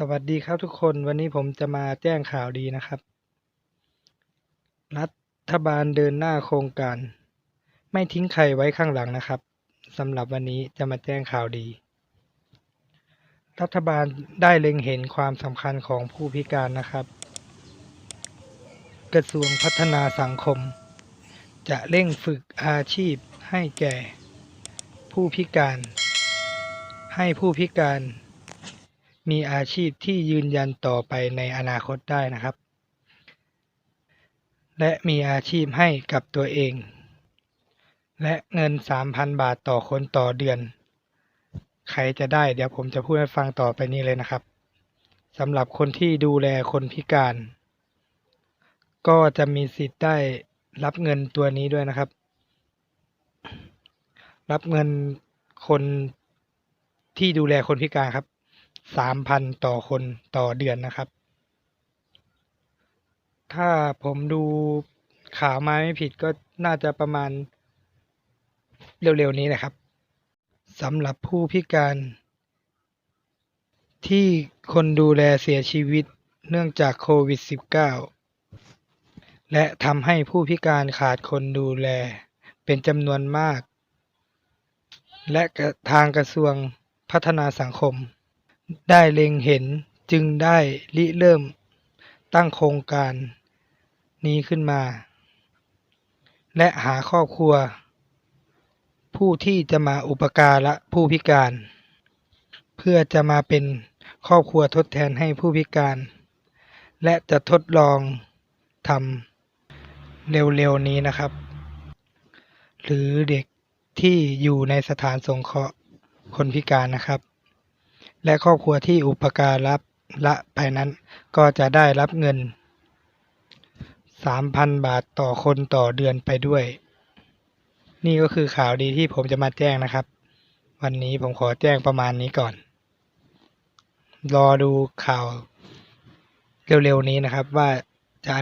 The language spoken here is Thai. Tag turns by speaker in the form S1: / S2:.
S1: สวัสดีครับทุกคนวันนี้ผมจะมาแจ้งข่าวดีนะครับ รัฐบาลเดินหน้าโครงการ ไม่ทิ้งใครไว้ข้างหลังนะครับสำหรับวันนี้จะมาแจ้งข่าวดี รัฐบาลได้เล็งเห็นความสำคัญของผู้พิการนะครับ กระทรวงพัฒนาสังคม จะเร่งฝึกอาชีพให้แก่ ผู้พิการ ให้ผู้พิการ มีอาชีพที่ยืนยันต่อไปในอนาคตได้นะครับ และมีอาชีพให้กับตัวเอง และเงิน 3,000 บาทต่อคนต่อเดือน ใครจะได้เดี๋ยวผมจะพูดให้ฟังต่อไปนี้เลยนะครับสำหรับคนที่ดูแลคนพิการ ก็จะมีสิทธิ์ได้รับเงินตัวนี้ด้วยนะครับ รับเงินคนที่ดูแลคนพิการครับ สามพันต่อคนต่อเดือนนะครับ ถ้าผมดูข่าวมาไม่ผิดก็น่าจะประมาณเร็วๆนี้นะครับสำหรับผู้พิการ ที่คนดูแลเสียชีวิตเนื่องจากโควิด -19 และทำให้ผู้พิการขาดคนดูแลเป็นจำนวนมาก และทางกระทรวงพัฒนาสังคม ได้เล็งเห็นจึงได้ริเริ่มตั้งโครงการนี้ขึ้นมา และหาครอบครัว ผู้ที่จะมาอุปการะผู้พิการ เพื่อจะมาเป็นครอบครัวทดแทนให้ผู้พิการ และจะทดลองทำเร็วๆนี้นะครับ หรือเด็กที่อยู่ในสถานสงเคราะห์คนพิการนะครับ และครอบครัวที่อุปการะละภายนั้น ก็จะได้รับเงิน 3,000 บาทต่อคนต่อเดือนไปด้วย นี่ก็คือข่าวดีที่ผมจะมาแจ้งนะครับ วันนี้ผมขอแจ้งประมาณนี้ก่อน รอดูข่าวเร็วๆนี้นะครับว่าจะ